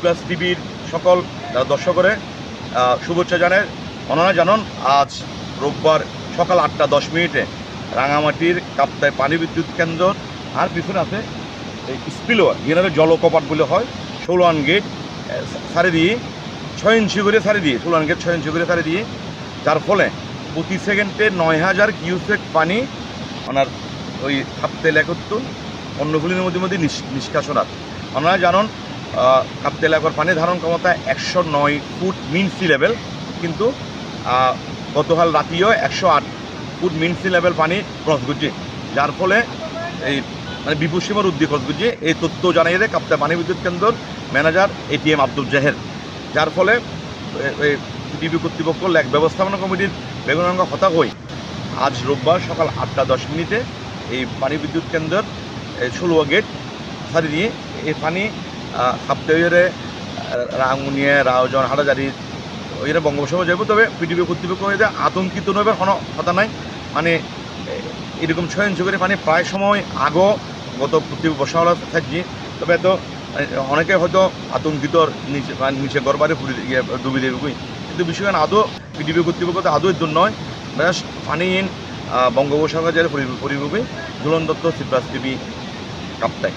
Plus টিভির সকল দর্শকরে শুভেচ্ছা জানায় ওনারা জানান, আজ রোববার সকাল আটটা দশ মিনিটে রাঙামাটির কাপ্তায় পানি বিদ্যুৎ কেন্দ্র, আর পিছনে আছে এই স্পিলোয়ার যেখানে জলকপাট বলে হয়, ষোলোয়ান গেট সারি দিয়ে, ছয় ইঞ্চি করে সারি দিয়ে, ষোলোয়ান গেট ছয় ইঞ্চি করে সারি দিয়ে, যার ফলে প্রতি সেকেন্ডে নয় হাজার কিউসেক পানি ওনার ওই কাপ্তেল একত্তর অন্যগুলির মধ্যে মধ্যে নিষ- নিষ্কাশনার। আপনারা জানেন আহ, কাপ্তেল একর পানি ধারণ ক্ষমতা একশো নয় ফুট মিন সি লেভেল কিন্তু গতকাল রাতিও একশো আট ফুট মিন সি লেভেল পানি ক্রস করছে যার ফলে এই মানে বিপুসীমার উদ্যোগ ক্রস করছে এই তথ্য জানিয়ে দেয় কাপ্তা পানি বিদ্যুৎ কেন্দ্র ম্যানেজার এটিএম আব্দুল জাহের। যার ফলে ডিবি কর্তৃপক্ষ লেক ব্যবস্থাপনা কমিটির বেগুনাঙ্গ হতা হই। আজ রোববার সকাল আটটা দশ মিনিটে এই পানি বিদ্যুৎ কেন্দ্রের ষোলোয়া গেট সারি দিয়ে এই পানি সাপ্তাহের রাঙ্গুনিয়া রাউজন হাটাজারি ওইরা বঙ্গোপসাগর যাব তবে পিডিবি কর্তৃপক্ষ হয়ে যায় আতঙ্কিত নবে কোনো কথা নাই। মানে এরকম ছয় ইঞ্চি করে পানি প্রায় সময় আগো গত প্রতি বর্ষা থাকছি তবে এত মানে, অনেকে হয়তো আতঙ্কিত নিচে নিচে গড়বারে ফুড়ি ইয়ে ডুবি দেবে কিন্তু বিষয়টা আদৌ পিডিবি কর্তৃপক্ষ তো আদৌ এর নয়। ব্যাস পানি ইন বঙ্গোপসাগর জেলে পরিবে ঝুলন দত্ত সিপ্রাস টিভি কাপ্তায়